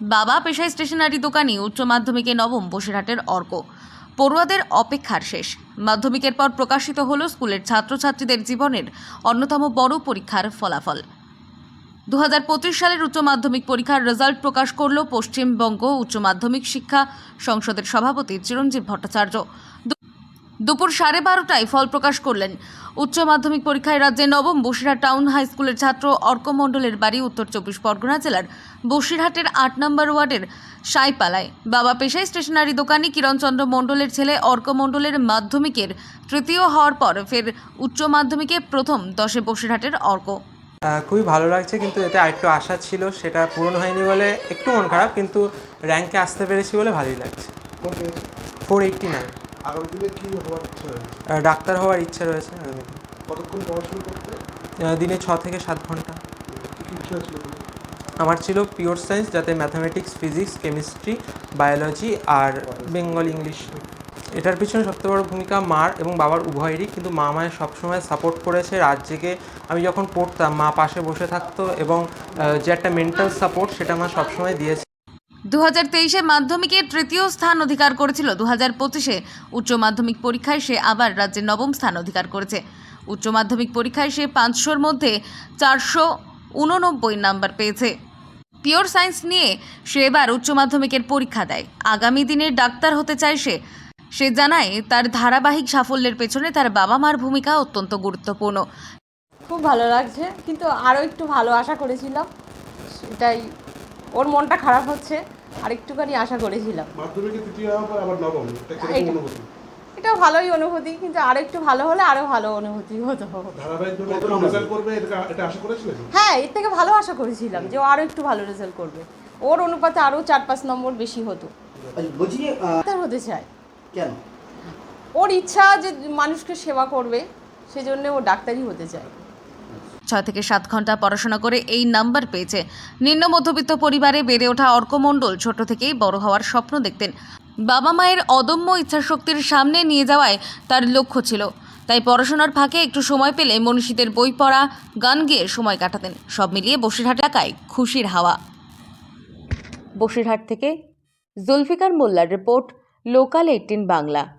বাবা পেশায় স্টেশনারি দোকানি উচ্চ মাধ্যমিকে নবম বসিরহাটের অর্ক। পড়ুয়াদের অপেক্ষার শেষ। মাধ্যমিকের পর প্রকাশিত হল স্কুলের ছাত্রছাত্রীদের জীবনের অন্যতম বড় পরীক্ষার ফলাফল। দু হাজার পঁচিশ সালের উচ্চ মাধ্যমিক পরীক্ষার রেজাল্ট প্রকাশ করল পশ্চিমবঙ্গ উচ্চ মাধ্যমিক শিক্ষা সংসদের সভাপতি চিরঞ্জীব ভট্টাচার্য। দুপুর সাড়ে বারোটায় ফল প্রকাশ করলেন। উচ্চ মাধ্যমিক পরীক্ষায় রাজ্যে নবম বসিরহাট টাউন হাই স্কুলের ছাত্র অর্ক মণ্ডলের বাড়ি উত্তর চব্বিশ পরগনা জেলার বসিরহাটের আট নম্বর ওয়ার্ডের সাইপালায়। বাবা পেশায় স্টেশনারি দোকানি কিরণচন্দ্র মণ্ডলের ছেলে অর্ক মণ্ডলের মাধ্যমিকের তৃতীয় হওয়ার পর ফের উচ্চ মাধ্যমিকে প্রথম দশে বসিরহাটের অর্ক। খুবই ভালো লাগছে কিন্তু এতে আরেকটু আশা ছিল সেটা পূরণ হয়নি বলে একটু মন খারাপ কিন্তু র্যাঙ্কে আসতে পেরেছি বলে ভালোই লাগছে। ফোর এইটটি নাইন আগামী দিনে কি হওয়ার ইচ্ছা রয়েছে? ডাক্তার হওয়ার ইচ্ছা রয়েছে আগামী দিনে। কতক্ষণ পড়াশোনা করতে? দিনে ছ থেকে সাত ঘণ্টা। কি কি বিষয় ছিল? আমার ছিল পিওর সায়েন্স যাতে ম্যাথামেটিক্স ফিজিক্স কেমিস্ট্রি বায়োলজি আর বেঙ্গল ইংলিশ এটার পিছনে সবচেয়ে বড় ভূমিকা মার এবং বাবার উভয়েরই কিন্তু মা আমায় সবসময় সাপোর্ট করেছে রাত জেগে। আমি যখন পড়তাম মা পাশে বসে থাকতো এবং যে একটা মেন্টাল সাপোর্ট সেটা মা সবসময় দিয়েছে। দু হাজার তেইশে মাধ্যমিকে তৃতীয় স্থান অধিকার করেছিল দু হাজার পঁচিশে উচ্চ মাধ্যমিক পরীক্ষায় সে আবার রাজ্যের নবম স্থান অধিকার করেছে। উচ্চ মাধ্যমিক পরীক্ষায় সে পাঁচশোর মধ্যে চারশো উননব্বই নাম্বার পেয়েছে। পিওর সায়েন্স নিয়ে সে এবার উচ্চ মাধ্যমিকের পরীক্ষা দেয়। আগামী দিনে ডাক্তার হতে চায় সে। সে জানায়, তার ধারাবাহিক সাফল্যের পেছনে তার বাবা মার ভূমিকা অত্যন্ত গুরুত্বপূর্ণ। খুব ভালো লাগছে, কিন্তু আরও একটু ভালো আশা করেছিলাম। সেটাই ওর মনটা খারাপ হচ্ছে আর একটুখানি আশা করেছিলাম। মাধ্যমিকে তৃতীয় হওয়ার পর আবার নবম এটা ভালোই অনুভূতি কিন্তু আরও একটু ভালো হলে আরও ভালো অনুভূতি হতো। হ্যাঁ এর থেকে ভালো আশা করেছিলাম যে ও আরও একটু ভালো রেজাল্ট করবে। ওর অনুপাতে আরও চার পাঁচ নম্বর বেশি হতো। আচ্ছা হতে চায়। কেন? ওর ইচ্ছা যে মানুষকে সেবা করবে সেজন্য ও ডাক্তারই হতে চায়। ছয় থেকে সাত ঘণ্টা পড়াশোনা করে এই নাম্বার পেয়েছে। নিম্ন মধ্যবিত্ত পরিবারে বেড়ে ওঠা অর্কমণ্ডল ছোট থেকেই বড় হওয়ার স্বপ্ন দেখতেন। বাবা মায়ের অদম্য ইচ্ছাশক্তির সামনে নিয়ে যাওয়ায় তার লক্ষ্য ছিল। তাই পড়াশোনার ফাঁকে একটু সময় পেলে মনীষীদের বই পড়া, গান গেয়ে সময় কাটাতেন। সব মিলিয়ে বসিরহাট এলাকায় খুশির হাওয়া। বসিরহাট থেকে জুলফিকার মোল্লার রিপোর্ট, লোকাল এইটিন বাংলা।